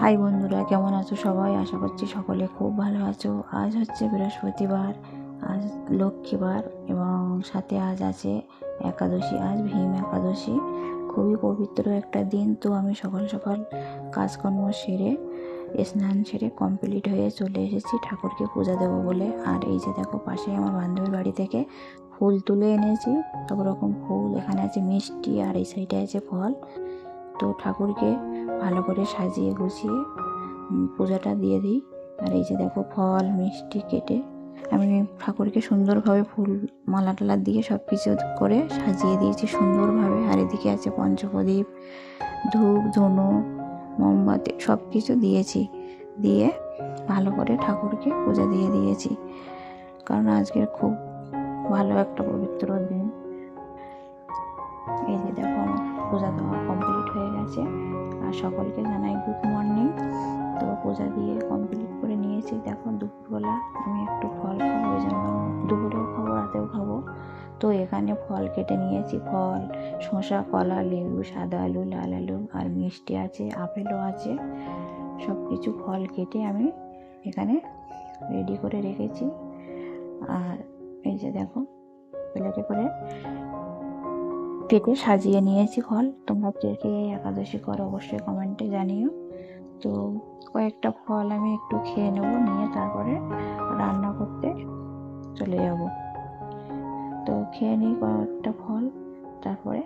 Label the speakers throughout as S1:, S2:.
S1: High বন্ধুরা, কেমন আছো সবাই? আশা করছি সকলে খুব ভালো আছো। আজ হচ্ছে বৃহস্পতিবার, আজ লক্ষ্মীবার এবং সাথে আজ আছে একাদশী, আজ ভীম একাদশী। খুবই পবিত্র একটা দিন, তো আমি সকাল সকাল কাজকর্ম সেরে, স্নান সেরে কমপ্লিট হয়ে চলে এসেছি ঠাকুরকে পূজা দেবো বলে। আর এই যে দেখো পাশে আমার বান্ধবীর বাড়ি থেকে ফুল তুলে এনেছি, সব রকম ফুল। এখানে আছে মিষ্টি আর এই সাইডে আছে ফল। তো ঠাকুরকে ভালো করে সাজিয়ে গুছিয়ে পূজাটা দিয়ে দিই। আর এই যে দেখো ফল, মিষ্টি কেটে আমি ঠাকুরকে সুন্দরভাবে ফুল মালা টালা দিয়ে সব কিছু করে সাজিয়ে দিয়েছি সুন্দরভাবে। আর এদিকে আছে পঞ্চপ্রদীপ, ধূপ, ধুনো, মোমবাতি সব কিছু দিয়েছি। দিয়ে ভালো করে ঠাকুরকে পূজা দিয়ে দিয়েছি। কারণ আজকের খুব ভালো একটা পবিত্র দিন। এই যে দেখো, পূজা দেওয়া কমপ্লিট হয়ে গেছে। আর সকলকে জানাই গুড মর্নিং তো পূজা দিয়ে কমপ্লিট করে নিয়েছি। দেখো, দুপুরবেলা আমি একটু ফল খাব ওই জন্য দুপুরেও খাব, রাতেও খাব। তো এখানে ফল কেটে নিয়েছি, ফল, শসা, কলা, লেবু, সাদা আলু, লাল আলু আর মিষ্টি আছে, আপেলও আছে। সব কিছু ফল কেটে আমি এখানে রেডি করে রেখেছি। আর এই যে দেখো প্লেটে করে কেটে সাজিয়ে নিয়েছি ফল তোমরা কে কে একাদশী করো অবশ্যই কমেন্টে জানিও। তো কয়েকটা ফল আমি একটু খেয়ে নেব, নিয়ে তারপরে রান্না করতে চলে যাব। তো খেয়ে নিই কয়েকটা ফল, তারপরে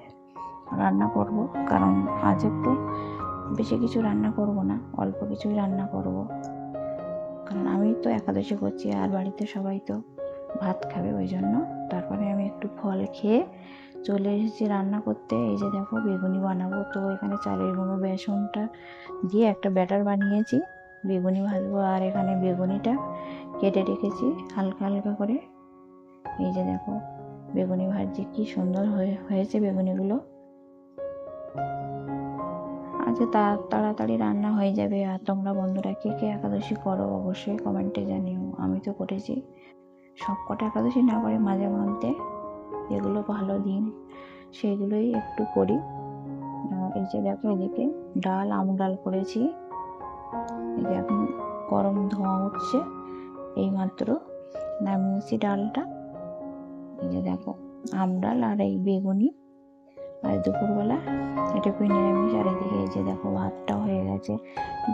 S1: রান্না করব। কারণ আজ একটু বেশি কিছু রান্না করব না, অল্প কিছুই রান্না করব। কারণ আমি তো একাদশী করছি, আর বাড়িতে সবাই তো ভাত খাবে ওই জন্য। তারপরে আমি একটু ফল খেয়ে চলে এসেছি রান্না করতে। এই যে দেখো, বেগুনি বানাবো। তো এখানে চালের গুঁড়ো, বেসনটা দিয়ে একটা ব্যাটার বানিয়েছি। বেগুনি ভাজবো আর এখানে বেগুনিটা কেটে রেখেছি হালকা হালকা করে। এই যে দেখো, বেগুনি ভাজি কি সুন্দর হয়ে, হয়েছে বেগুনিগুলো। আচ্ছা তা, তাড়াতাড়ি রান্না হয়ে যাবে। আর তোমরা বন্ধুরা কে কে একাদশী করো অবশ্যই কমেন্টে জানিও। আমি তো করেছি। সব কটা একাদশী না করে মাঝে মধ্যে যেগুলো ভালো দিন সেগুলোই একটু করি। এই যে দেখো এদিকে ডাল, আম, ডাল করেছি। এই যে এখন গরম ধোঁয়া উঠছে, এইমাত্র নামিয়েছি ডালটা। এই যে দেখো, আম ডাল আর এই বেগুনি। আর দুপুরবেলা এটুকুই নিরামিষ, আর এদিকে এই যে দেখো ভাতটা হয়ে গেছে।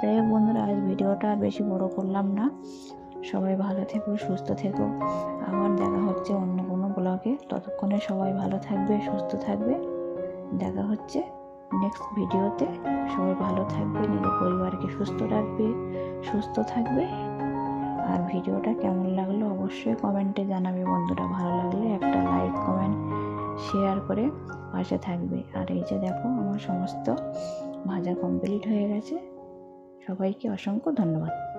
S1: যাই হোক বন্ধুরা, আজ ভিডিওটা আর বেশি বড় করলাম না। সবাই ভালো থেকো, সুস্থ থেকো। আবার দেখা হচ্ছে অন্য কোনো ব্লগে। ততক্ষণে সবাই ভালো থাকবে, সুস্থ থাকবে। দেখা হচ্ছে নেক্সট ভিডিওতে। সবাই ভালো থাকবে নিজের পরিবারকে সুস্থ রাখবে, সুস্থ থাকবে। আর ভিডিওটা কেমন লাগল অবশ্যই কমেন্টে জানাবে বন্ধুরা। ভালো লাগলে একটা লাইক কমেন্ট শেয়ার করে পাশে থাকবে। আর এই যে দেখো, আমার সমস্ত ভাজা কমপ্লিট হয়ে গেছে। সবাইকে অসংখ্য ধন্যবাদ।